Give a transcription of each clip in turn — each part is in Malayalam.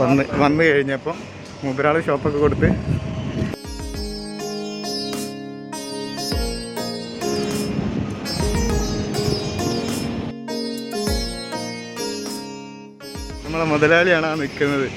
വന്ന് വന്നു കഴിഞ്ഞപ്പോൾ മൂപ്പരാൾ ഷോപ്പൊക്കെ കൊടുത്ത് നമ്മളെ മുതലാളിയാണ് ആ നിൽക്കുന്നത്.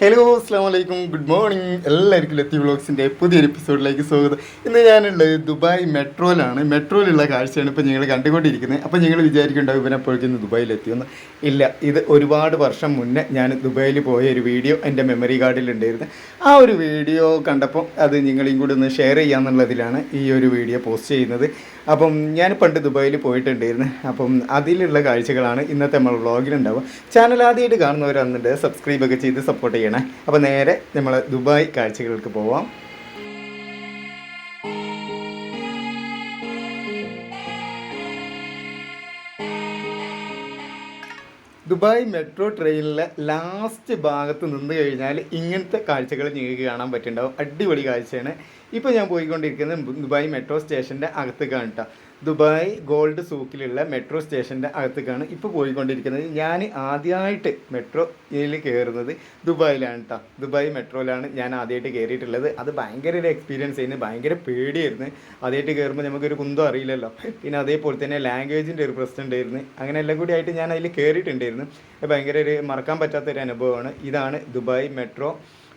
ഹലോ അസ്സാം വലൈക്കും ഗുഡ് മോർണിംഗ് എല്ലാവർക്കും ലത്തി വ്ളോഗ്സിന്റെ പുതിയൊരു എപ്പിസോഡിലേക്ക് സ്വാഗതം. ഇന്ന് ഞാനുള്ളത് ദുബായ് മെട്രോയിലാണ്. മെട്രോയിലുള്ള കാഴ്ചയാണ് ഇപ്പോൾ ഞങ്ങൾ കണ്ടുകൊണ്ടിരിക്കുന്നത്. അപ്പോൾ നിങ്ങൾ വിചാരിക്കുന്നുണ്ടാവും ഇവനെപ്പോഴേക്കും ദുബായിലെത്തിയെന്ന് ഇല്ല ഇത് ഒരുപാട് വർഷം മുന്നേ ഞാൻ ദുബായിൽ പോയ ഒരു വീഡിയോ എന്റെ മെമ്മറി കാർഡിലുണ്ടായിരുന്നു ആ ഒരു വീഡിയോ കണ്ടപ്പോൾ അത് നിങ്ങളെയും കൂടി ഒന്ന് ഷെയർ ചെയ്യാമെന്നുള്ളതിലാണ് ഈ ഒരു വീഡിയോ പോസ്റ്റ് ചെയ്യുന്നത്. അപ്പം ഞാൻ പണ്ട് ദുബായിൽ പോയിട്ടുണ്ടായിരുന്നു. അപ്പം അതിലുള്ള കാഴ്ചകളാണ് ഇന്നത്തെ നമ്മൾ വ്ളോഗിലുണ്ടാവുക ചാനൽ ആദ്യമായിട്ട് കാണുന്നവരാണെന്നുണ്ട് സബ്സ്ക്രൈബൊക്കെ ചെയ്ത് സപ്പോർട്ട് ചെയ്യണേ. അപ്പോൾ നേരെ നമ്മൾ ദുബായ് കാഴ്ചകൾക്ക് പോവാം. ദുബായ് മെട്രോ ട്രെയിനിലെ ലാസ്റ്റ് ഭാഗത്ത് നിന്ന് കഴിഞ്ഞാൽ ഇങ്ങനത്തെ കാഴ്ചകൾ നിങ്ങൾക്ക് കാണാൻ പറ്റുന്നുണ്ടാവും അടിപൊളി കാഴ്ചയാണ്. ഇപ്പോൾ ഞാൻ പോയിക്കൊണ്ടിരിക്കുന്നത് ദുബായ് മെട്രോ സ്റ്റേഷന്റെ അകത്തേക്കാണ് കേട്ടോ ദുബായ് ഗോൾഡ് സൂക്കിലുള്ള മെട്രോ സ്റ്റേഷന്റെ അകത്തേക്കാണ് ഇപ്പോൾ പോയിക്കൊണ്ടിരിക്കുന്നത്. ഞാൻ ആദ്യമായിട്ട് മെട്രോയിൽ കയറുന്നത് ദുബായിലാണ് കേട്ടോ ദുബായ് മെട്രോയിലാണ് ഞാൻ ആദ്യമായിട്ട് കയറിയിട്ടുള്ളത്. അത് ഭയങ്കര ഒരു എക്സ്പീരിയൻസ് ആയിരുന്നു. ഭയങ്കര പേടിയായിരുന്നു. ആദ്യമായിട്ട് കയറുമ്പോൾ നമുക്കൊരു കുന്തം അറിയില്ലല്ലോ. പിന്നെ അതേപോലെ തന്നെ ലാംഗ്വേജിന്റെ ഒരു പ്രശ്നം ഉണ്ടായിരുന്നു. അങ്ങനെ എല്ലാം കൂടി ആയിട്ട് ഞാൻ അതിൽ കയറിയിട്ടുണ്ടായിരുന്നു. ഭയങ്കര ഒരു മറക്കാൻ പറ്റാത്ത ഒരു അനുഭവമാണ്. ഇതാണ് ദുബായ് മെട്രോ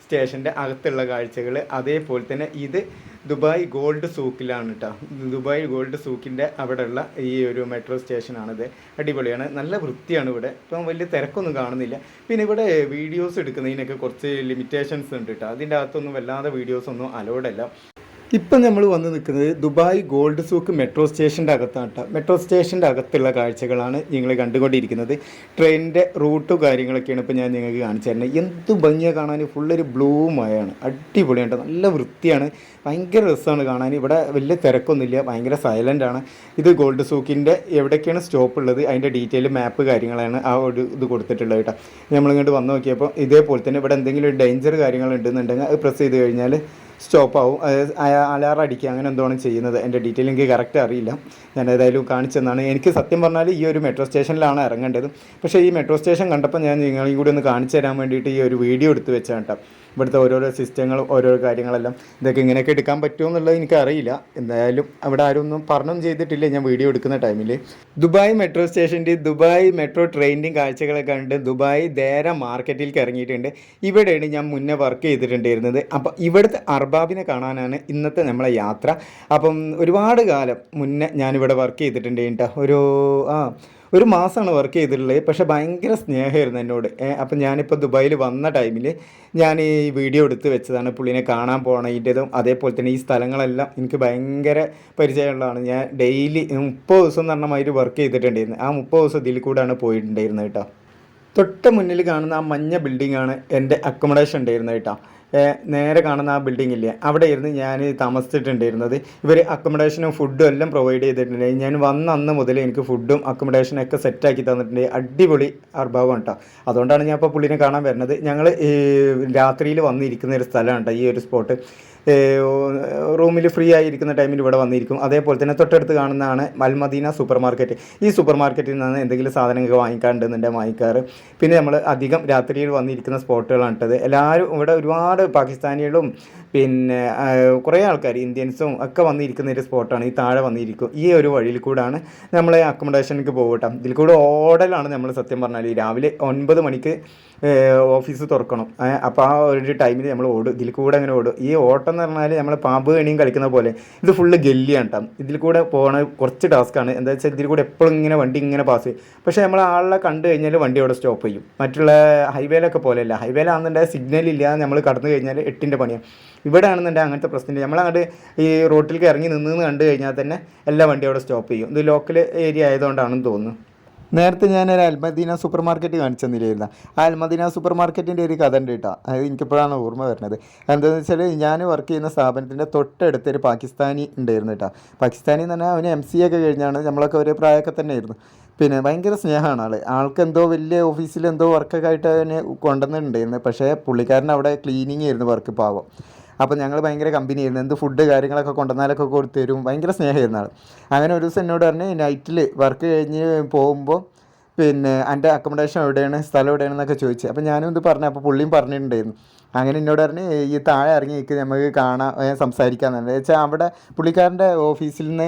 സ്റ്റേഷന്റെ അകത്തുള്ള കാഴ്ചകൾ. അതേപോലെ തന്നെ ഇത് ദുബായ് ഗോൾഡ് സൂക്കിലാണ് കേട്ടോ ദുബായ് ഗോൾഡ് സൂക്കിന്റെ അവിടെയുള്ള ഈ ഒരു മെട്രോ സ്റ്റേഷനാണിത് അടിപൊളിയാണ്. നല്ല വൃത്തിയാണ് ഇവിടെ. ഇപ്പം വലിയ തിരക്കൊന്നും കാണുന്നില്ല. പിന്നെ ഇവിടെ വീഡിയോസ് എടുക്കുന്നതിനൊക്കെ കുറച്ച് ലിമിറ്റേഷൻസ് ഉണ്ട് കേട്ടോ അതിന്റെ അകത്തൊന്നും വല്ലാതെ വീഡിയോസൊന്നും അലോഡല്ല ഇപ്പം നമ്മൾ വന്ന് നിൽക്കുന്നത് ദുബായ് ഗോൾഡ് സൂക്ക് മെട്രോ സ്റ്റേഷന്റെ അകത്താണ് കേട്ടോ മെട്രോ സ്റ്റേഷന്റെ അകത്തുള്ള കാഴ്ചകളാണ് നിങ്ങൾ കണ്ടുകൊണ്ടിരിക്കുന്നത്. ട്രെയിനിന്റെ റൂട്ടും കാര്യങ്ങളൊക്കെയാണ് ഇപ്പോൾ ഞാൻ നിങ്ങൾക്ക് കാണിച്ചു തരുന്നത്. എന്ത് ഭംഗിയാണ് കാണാൻ ഫുള്ളൊരു ബ്ലൂ മയാണ് അടിപൊളിയാണ് നല്ല വൃത്തിയാണ്. ഭയങ്കര രസമാണ് കാണാൻ ഇവിടെ വലിയ തിരക്കൊന്നുമില്ല. ഭയങ്കര ആണ്. ഇത് ഗോൾഡ് സൂക്കിന്റെ എവിടേക്കാണ് സ്റ്റോപ്പ് ഉള്ളത്? അതിന്റെ ഡീറ്റെയിൽ മാപ്പ് കാര്യങ്ങളാണ് ആ ഒരു ഇത് കൊടുത്തിട്ടുള്ളത് കേട്ടോ. നമ്മളിങ്ങോട്ട് വന്ന് നോക്കിയപ്പോൾ ഇതേപോലെ തന്നെ ഇവിടെ എന്തെങ്കിലും ഡേഞ്ചർ കാര്യങ്ങൾ ഉണ്ടെന്നുണ്ടെങ്കിൽ അത് പ്രസ് ചെയ്ത് കഴിഞ്ഞാൽ സ്റ്റോപ്പ് ആവും അലാറം അടിക്കുക അങ്ങനെ എന്താണ് ചെയ്യുന്നത്? എന്റെ ഡീറ്റെയിൽ എനിക്ക് കറക്റ്റ് അറിയില്ല. ഞാൻ ഏതായാലും കാണിച്ചെന്നാണ്. എനിക്ക് സത്യം പറഞ്ഞാൽ ഈ ഒരു മെട്രോ സ്റ്റേഷനിലാണ് ഇറങ്ങേണ്ടത്. പക്ഷേ ഈ മെട്രോ സ്റ്റേഷൻ കണ്ടപ്പോൾ ഞാൻ നിങ്ങളെയും കൂടി ഒന്ന് കാണിച്ചു തരാൻ വേണ്ടിയിട്ട് ഈ ഒരു വീഡിയോ എടുത്ത് വെച്ചാണ് കേട്ടോ ഇവിടുത്തെ ഓരോരോ സിസ്റ്റങ്ങളും ഓരോ കാര്യങ്ങളെല്ലാം ഇതൊക്കെ ഇങ്ങനെയൊക്കെ എടുക്കാൻ പറ്റുമോ എന്നുള്ളത് എനിക്കറിയില്ല. എന്തായാലും അവിടെ ആരും ഒന്നും പറഞ്ഞൊന്നും ചെയ്തിട്ടില്ല. ഞാൻ വീഡിയോ എടുക്കുന്ന ടൈമിൽ ദുബായ് മെട്രോ സ്റ്റേഷന്റെ ദുബായ് മെട്രോ ട്രെയിനിന്റെയും കാഴ്ചകളൊക്കെ കണ്ട് ദുബായ് ദേര മാർക്കറ്റിലേക്ക് ഇറങ്ങിയിട്ടുണ്ട്. ഇവിടെയാണ് ഞാൻ മുന്നേ വർക്ക് ചെയ്തിട്ടുണ്ടായിരുന്നത്. അപ്പോൾ ഇവിടുത്തെ അർബാബിനെ കാണാനാണ് ഇന്നത്തെ നമ്മളെ യാത്ര. അപ്പം ഒരുപാട് കാലം മുന്നേ ഞാനിവിടെ വർക്ക് ചെയ്തിട്ടുണ്ട് കേട്ടോ. ഒരു ആ ഒരു മാസമാണ് വർക്ക് ചെയ്തിട്ടുള്ളത്. പക്ഷേ ഭയങ്കര സ്നേഹമായിരുന്നു എന്നോട്. അപ്പം ഞാനിപ്പോൾ ദുബായിൽ വന്ന ടൈമിൽ ഞാൻ ഈ വീഡിയോ എടുത്ത് വെച്ചതാണ്. പുള്ളിനെ കാണാൻ പോകണതിന്റെതും അതേപോലെ തന്നെ ഈ സ്ഥലങ്ങളെല്ലാം എനിക്ക് ഭയങ്കര പരിചയമുള്ളതാണ്. ഞാൻ ഡെയിലി മുപ്പത് ദിവസം എന്ന് പറഞ്ഞ മാതിരി വർക്ക് ചെയ്തിട്ടുണ്ടായിരുന്നു. ആ മുപ്പത് ദിവസം ഇതിൽ കൂടെയാണ് പോയിട്ടുണ്ടായിരുന്നത് കേട്ടോ. തൊട്ട് മുന്നിൽ കാണുന്ന ആ മഞ്ഞ ബിൽഡിംഗാണ് എന്റെ അക്കോമഡേഷൻ ഉണ്ടായിരുന്നത് കേട്ടോ. നേരെ കാണുന്ന ആ ബിൽഡിംഗ് ഇല്ലേ? അവിടെ ഇരുന്ന് ഞാൻ താമസിച്ചിട്ടുണ്ടായിരുന്നത്. ഇവർ അക്കോമഡേഷനും ഫുഡും എല്ലാം പ്രൊവൈഡ് ചെയ്തിട്ടുണ്ട് ഞാൻ വന്ന അന്ന് മുതൽ എനിക്ക് ഫുഡും അക്കോമഡേഷനും ഒക്കെ സെറ്റാക്കി തന്നിട്ടുണ്ട്. അടിപൊളി അർഭാവം കേട്ടോ. അതുകൊണ്ടാണ് ഞാൻ ഇപ്പോൾ പുള്ളിനെ കാണാൻ വരുന്നത്. ഞങ്ങൾ രാത്രിയിൽ വന്നിരിക്കുന്ന ഒരു സ്ഥലമാണ് ഈ ഒരു സ്പോട്ട് റൂമിൽ ഫ്രീ ആയിരിക്കുന്ന ടൈമിൽ ഇവിടെ വന്നിരിക്കും. അതേപോലെ തന്നെ തൊട്ടടുത്ത് കാണുന്നതാണ് മൽമദീന സൂപ്പർ മാർക്കറ്റ് ഈ സൂപ്പർ മാർക്കറ്റിൽ നിന്ന് എന്തെങ്കിലും സാധനങ്ങൾ വാങ്ങിക്കാണ്ടെന്നുണ്ടെ വാങ്ങിക്കാറ് പിന്നെ നമ്മൾ അധികം രാത്രിയിൽ വന്നിരിക്കുന്ന സ്പോട്ടുകളാണ് കേട്ടത് എല്ലാവരും ഇവിടെ ഒരുപാട് പാകിസ്ഥാനികളും പിന്നെ കുറേ ആൾക്കാർ ഇന്ത്യൻസും ഒക്കെ വന്നിരിക്കുന്ന ഒരു സ്പോട്ടാണ്. ഈ താഴെ വന്നിരിക്കും. ഈ ഒരു വഴിയിൽ കൂടാണ് നമ്മൾ അക്കോമഡേഷനിലേക്ക് പോകട്ടോ ഇതിൽ കൂടെ ഓടലാണ് നമ്മൾ സത്യം പറഞ്ഞാൽ രാവിലെ ഒൻപത് മണിക്ക് ഓഫീസ് തുറക്കണം. അപ്പോൾ ആ ഒരു ടൈമിൽ നമ്മൾ ഓടും. ഇതിൽ കൂടെ അങ്ങനെ ഓടും. ഈ ഓട്ടം എന്ന് പറഞ്ഞാൽ നമ്മൾ പാമ്പ് കണിയും കളിക്കുന്ന പോലെ. ഇത് ഫുള്ള് ഗല്ലിയാണ് കേട്ടോ ഇതിൽ കൂടെ പോകണ കുറച്ച് ടാസ്ക്കാണ് എന്താ വെച്ചാൽ ഇതിൽ കൂടെ എപ്പോഴും ഇങ്ങനെ വണ്ടി ഇങ്ങനെ പാസ് ചെയ്യും. പക്ഷേ നമ്മൾ ആളെ കണ്ടു കഴിഞ്ഞാൽ വണ്ടി അവിടെ സ്റ്റോപ്പ് ചെയ്യും. മറ്റുള്ള ഹൈവേയിലൊക്കെ പോലെയല്ല. ഹൈവേയിലാണെന്നുണ്ടെങ്കിൽ സിഗ്നൽ ഇല്ല നമ്മൾ കടന്നു കഴിഞ്ഞാൽ എട്ടിന്റെ പണിയാണ് ഇവിടെ ആണെന്നുണ്ടെങ്കിൽ അങ്ങനത്തെ പ്രശ്നമില്ല. നമ്മളങ്ങോട്ട് ഈ റോട്ടിലേക്ക് ഇറങ്ങി നിന്ന് കണ്ടു കഴിഞ്ഞാൽ തന്നെ എല്ലാ വണ്ടി അവിടെ സ്റ്റോപ്പ് ചെയ്യും. ഇത് ലോക്കൽ ഏരിയ ആയതുകൊണ്ടാണെന്ന് തോന്നുന്നു. നേരത്തെ ഞാൻ ഒരു അൽമദീന സൂപ്പർ മാർക്കറ്റ് കാണിച്ചു തന്നില്ലായിരുന്നു ആ അൽമദീന സൂപ്പർ മാർക്കറ്റിന്റെ ഒരു കഥ ഉണ്ട് കേട്ടോ. അത് എനിക്കിപ്പോഴാണ് ഓർമ്മ വരുന്നത്. എന്താണെന്ന് വെച്ചാൽ ഞാൻ വർക്ക് ചെയ്യുന്ന സ്ഥാപനത്തിന്റെ തൊട്ടടുത്ത് ഒരു പാകിസ്ഥാനി ഉണ്ടായിരുന്നു കേട്ടോ. പാകിസ്ഥാനി എന്ന് പറഞ്ഞാൽ അവന് എം സി ഒക്കെ കഴിഞ്ഞാണ് നമ്മളൊക്കെ ഒരേ പ്രായമൊക്കെ തന്നെ ആയിരുന്നു പിന്നെ ഭയങ്കര സ്നേഹമാണ് ആൾ ആൾക്ക് എന്തോ വലിയ ഓഫീസിൽ എന്തോ വർക്കൊക്കെ ആയിട്ട് അവനെ കൊണ്ടുവന്നിട്ടുണ്ടായിരുന്നു. പക്ഷേ പുള്ളിക്കാരൻ അവിടെ ക്ലീനിങ് ആയിരുന്നു വർക്ക് പാവം. അപ്പോൾ ഞങ്ങൾ ഭയങ്കര കമ്പനി ആയിരുന്നു. എന്ത് ഫുഡ് കാര്യങ്ങളൊക്കെ കൊണ്ടുവന്നാലൊക്കെ കൊടുത്തു തരും. ഭയങ്കര സ്നേഹമായിരുന്നു ആൾ അങ്ങനെ ഒരു ദിവസം എന്നോട് പറഞ്ഞ് നൈറ്റിൽ വർക്ക് കഴിഞ്ഞ് പോകുമ്പോൾ പിന്നെ എന്റെ അക്കോമഡേഷൻ എവിടെയാണ്? സ്ഥലം എവിടെയാണെന്നൊക്കെ ചോദിച്ചു. അപ്പോൾ ഞാനും ഇത് പറഞ്ഞു അപ്പോൾ പുള്ളിയും പറഞ്ഞിട്ടുണ്ടായിരുന്നു. അങ്ങനെ എന്നോട് പറഞ്ഞ് ഈ താഴെ ഇറങ്ങി നിൽക്ക് നമുക്ക് കാണാം സംസാരിക്കാമെന്നുണ്ട് വെച്ചാൽ അവിടെ പുള്ളിക്കാരന്റെ ഓഫീസിൽ നിന്ന്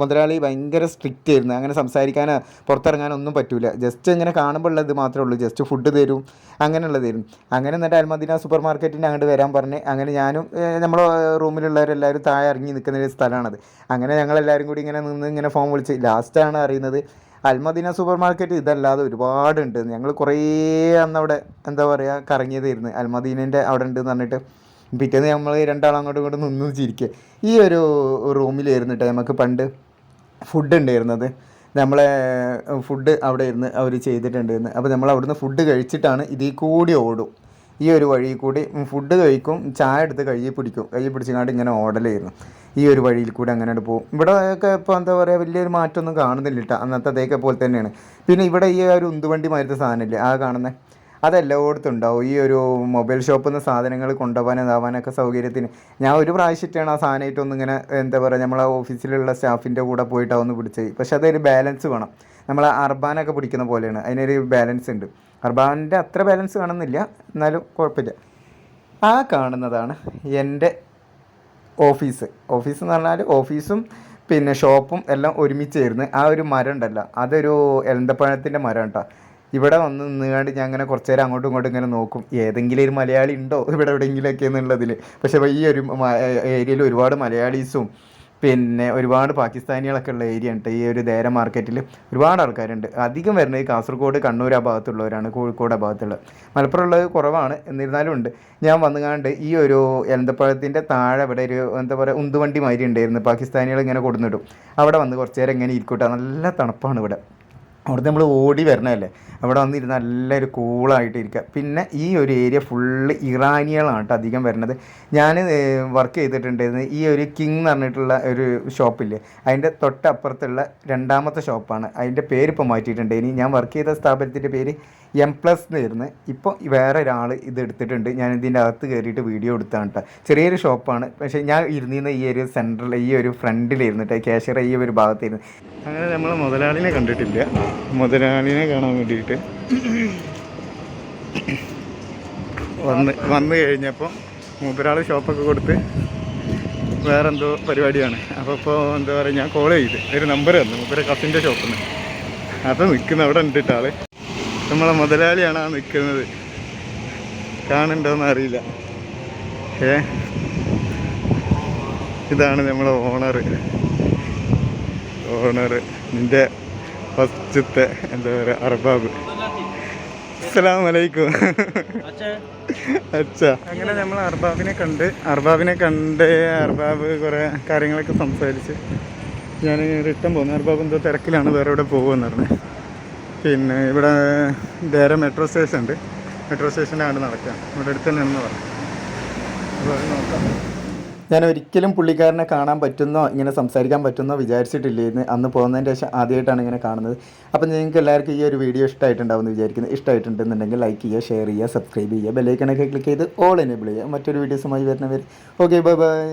മുതലാളി ഭയങ്കര സ്ട്രിക്റ്റ് ആയിരുന്നു. അങ്ങനെ സംസാരിക്കാനോ പുറത്തിറങ്ങാനോ ഒന്നും പറ്റില്ല ജസ്റ്റ് ഇങ്ങനെ കാണുമ്പോൾ ഉള്ളത് മാത്രമേ ഉള്ളൂ. ജസ്റ്റ് ഫുഡ് തരും അങ്ങനെയുള്ള തരും. അങ്ങനെ എന്നിട്ട് അൽമദീന സൂപ്പർ മാർക്കറ്റിന്റെ അങ്ങോട്ട് വരാൻ പറഞ്ഞ് അങ്ങനെ ഞാനും നമ്മളെ റൂമിലുള്ളവരെല്ലാവരും താഴെ ഇറങ്ങി നിൽക്കുന്ന ഒരു സ്ഥലമാണത്. അങ്ങനെ ഞങ്ങളെല്ലാവരും കൂടി ഇങ്ങനെ നിന്ന് ഇങ്ങനെ ഫോൺ വിളിച്ച് ലാസ്റ്റാണ് അറിയുന്നത്. അൽമദീന സൂപ്പർ മാർക്കറ്റ് ഇതല്ലാതെ ഒരുപാടുണ്ട്. ഞങ്ങൾ കുറേ അന്ന് അവിടെ എന്താ പറയുക കറങ്ങിയതായിരുന്നു. അൽമദീനന്റെ അവിടെ ഉണ്ട് എന്ന് പറഞ്ഞിട്ട് പിറ്റേന്ന് നമ്മൾ രണ്ടാളും അങ്ങോട്ടും ഇങ്ങോട്ടും നിന്ന് ചിരിക്കുക ഈ ഒരു റൂമിലായിരുന്നു നമുക്ക് പണ്ട് ഫുഡ് ഉണ്ടായിരുന്നത്. നമ്മളെ ഫുഡ് അവിടെ ഇരുന്ന് അവർ ചെയ്തിട്ടുണ്ടായിരുന്നു അപ്പോൾ നമ്മൾ അവിടുന്ന് ഫുഡ് കഴിച്ചിട്ടാണ് ഇതിൽ കൂടി ഓടും. ഈ ഒരു വഴി കൂടി ഫുഡ് കഴിക്കും ചായ എടുത്ത് കയ്യിൽ പിടിക്കും. കയ്യിൽ പിടിച്ചങ്ങാണ്ട് ഇങ്ങനെ ഓടലായിരുന്നു. ഈ ഒരു വഴിയിൽ കൂടെ അങ്ങനെ പോകും. ഇവിടെ ഒക്കെ ഇപ്പോൾ എന്താ പറയുക വലിയൊരു മാറ്റമൊന്നും കാണുന്നില്ല കേട്ടോ അന്നത്തെ അതേക്കെ പോലെ തന്നെയാണ്. പിന്നെ ഇവിടെ ഈ ഒരു ഉന്തുവണ്ടി മാതിരത്തെ സാധനമില്ലേ? ആ കാണുന്നത് അതെല്ലായിടത്തും ഉണ്ടാവും. ഈ ഒരു മൊബൈൽ ഷോപ്പിൽ നിന്ന് സാധനങ്ങൾ കൊണ്ടുപോകാൻ ഇതാവാനൊക്കെ സൗകര്യത്തിന്. ഞാൻ ഒരു പ്രാവശ്യമായിട്ടാണ് ആ സാധനമായിട്ടൊന്നും ഇങ്ങനെ എന്താ പറയുക നമ്മളെ ഓഫീസിലുള്ള സ്റ്റാഫിന്റെ കൂടെ പോയിട്ടാണ് ഒന്ന് പിടിച്ചത്. പക്ഷെ അതൊരു ബാലൻസ് വേണം. നമ്മൾ അർബാനൊക്കെ പിടിക്കുന്ന പോലെയാണ്. അതിനൊരു ബാലൻസ് ഉണ്ട്. അർബാനിന്റെ അത്ര ബാലൻസ് കാണുന്നില്ല. എന്നാലും കുഴപ്പമില്ല. ആ കാണുന്നതാണ് എന്റെ ഓഫീസ്. ഓഫീസ് എന്ന് പറഞ്ഞാൽ ഓഫീസും പിന്നെ ഷോപ്പും എല്ലാം ഒരുമിച്ച് ഒരുമിച്ചായിരുന്നു ആ ഒരു മരം ഉണ്ടല്ലോ അതൊരു എലന്തപ്പഴത്തിന്റെ മരം കേട്ടോ ഇവിടെ വന്ന് നിന്നുകൊണ്ട് ഞാൻ അങ്ങനെ കുറച്ച് നേരം അങ്ങോട്ടും ഇങ്ങോട്ടും ഇങ്ങനെ നോക്കും. ഏതെങ്കിലും ഒരു മലയാളി ഉണ്ടോ ഇവിടെ എവിടെയെങ്കിലുമൊക്കെ എന്നുള്ളതിൽ പക്ഷേ ഈ ഒരു ഏരിയയിൽ ഒരുപാട് മലയാളീസും പിന്നെ ഒരുപാട് പാകിസ്ഥാനികളൊക്കെ ഉള്ള ഏരിയ ഉണ്ട്. ഈ ഒരു ദേര മാർക്കറ്റിൽ ഒരുപാട് ആൾക്കാരുണ്ട്. അധികം വരുന്നത് കാസർഗോഡ് കണ്ണൂർ ആ ഭാഗത്തുള്ളവരാണ് കോഴിക്കോട് ആ ഭാഗത്തുള്ളത് മലപ്പുറം ഉള്ളത് കുറവാണ് എന്നിരുന്നാലും ഉണ്ട്. ഞാൻ വന്നുകാണ്ട് ഈ ഒരു എലന്തപ്പഴത്തിന്റെ താഴെ ഇവിടെ ഒരു എന്താ പറയുക ഉന്തുവണ്ടി മാതിരി ഉണ്ടായിരുന്നു. പാകിസ്ഥാനികൾ ഇങ്ങനെ കൊടുന്നിടും. അവിടെ വന്ന് കുറച്ച് നേരം ഇങ്ങനെ ഇരിക്കൂട്ടാ നല്ല തണുപ്പാണ് ഇവിടെ. അവിടുന്ന് നമ്മൾ ഓടി വരണമല്ലേ അവിടെ വന്നിരുന്ന് നല്ലൊരു കൂളായിട്ട് ഇരിക്കുക പിന്നെ ഈ ഒരു ഏരിയ ഫുള്ള് ഇറാനികളാണ് കേട്ടോ അധികം വരുന്നത് ഞാൻ വർക്ക് ചെയ്തിട്ടുണ്ടായിരുന്നത് ഈ ഒരു കിങ് എന്ന് പറഞ്ഞിട്ടുള്ള ഒരു ഷോപ്പില്ലേ അതിന്റെ തൊട്ടപ്പുറത്തുള്ള രണ്ടാമത്തെ ഷോപ്പാണ് അതിന്റെ പേര് ഇപ്പോൾ മാറ്റിയിട്ടുണ്ട്. ഇനി ഞാൻ വർക്ക് ചെയ്ത സ്ഥാപനത്തിന്റെ പേര് എം പ്ലസ് എന്നായിരുന്നു ഇപ്പോൾ വേറെ ഒരാൾ ഇത് എടുത്തിട്ടുണ്ട്. ഞാൻ ഇതിന്റെ അകത്ത് കയറിയിട്ട് വീഡിയോ എടുത്താണ് കേട്ടോ ചെറിയൊരു ഷോപ്പാണ് പക്ഷേ ഞാൻ ഇരുന്നിരുന്ന ഈ ഒരു സെന്ററിൽ ഈ ഒരു ഫ്രണ്ടിലിരുന്നിട്ട് ക്യാഷ്യർ ഈ ഒരു ഭാഗത്തിരുന്ന് അങ്ങനെ നമ്മൾ മുതലാളിനെ കണ്ടിട്ടില്ല. മുതലാളിനെ കാണാൻ വേണ്ടിയിട്ട് വന്ന് വന്നു കഴിഞ്ഞപ്പോൾ മൂപ്പരാൾ ഷോപ്പൊക്കെ കൊടുത്ത് വേറെന്തോ പരിപാടിയാണ്. അപ്പോൾ ഇപ്പോൾ എന്താ പറയുക ഞാൻ കോൾ ചെയ്ത്. ഒരു നമ്പർ തന്നു മൂപ്പരെ കസിന്റെ ഷോപ്പിൽ നിന്ന് അപ്പോൾ നിൽക്കുന്ന അവിടെ ഉണ്ട് ആൾ നമ്മളെ മുതലാളിയാണ് ആ നിൽക്കുന്നത് കാണുന്നുണ്ടോയെന്ന് അറിയില്ല ഏ? ഇതാണ് നമ്മളെ ഓണർ ഓണർ നിന്റെ ഫസ്റ്റത്തെ എന്താ പറയുക അർബാബ്. അസ്സലാമലൈക്കും. അച്ഛാ. അങ്ങനെ നമ്മൾ അർബാബിനെ കണ്ട് അർബാബിനെ കണ്ട് അർബാബ് കുറേ കാര്യങ്ങളൊക്കെ സംസാരിച്ച് ഞാൻ റിട്ടേൺ പോകുന്നു അർബാബ് എന്തോ തിരക്കിലാണ് വേറെ ഇവിടെ പോകുമെന്ന് പറഞ്ഞു പിന്നെ ഇവിടെ വേറെ മെട്രോ സ്റ്റേഷൻ ഉണ്ട് മെട്രോ സ്റ്റേഷനിലാണ് നടക്കുക ഇവിടെ അടുത്ത് തന്നെ എന്ന് പറഞ്ഞു. അപ്പോൾ നോക്കാം. ഞാൻ ഒരിക്കലും പുള്ളിക്കാരനെ കാണാൻ പറ്റുന്നോ ഇങ്ങനെ സംസാരിക്കാൻ പറ്റുന്നോ വിചാരിച്ചിട്ടില്ലായിരുന്നു അന്ന് പോകുന്നതിന്റെ ശേഷം ആദ്യമായിട്ടാണ് ഇങ്ങനെ കാണുന്നത്. അപ്പം നിങ്ങൾക്ക് എല്ലാവർക്കും ഈ ഒരു വീഡിയോ ഇഷ്ടമായിട്ടുണ്ടാവുമെന്ന് വിചാരിക്കുന്നു. ഇഷ്ടമായിട്ടുണ്ടെന്നുണ്ടെങ്കിൽ ലൈക്ക് ചെയ്യുക ഷെയർ ചെയ്യുക സബ്സ്ക്രൈബ് ചെയ്യുക ബെല്ലൈക്കണൊക്കെ ക്ലിക്ക് ചെയ്ത് ഓൾ എനേബിൾ ചെയ്യുക. മറ്റൊരു വീഡിയോസുമായി വരുന്നവർ ഓക്കെ ബൈ ബൈ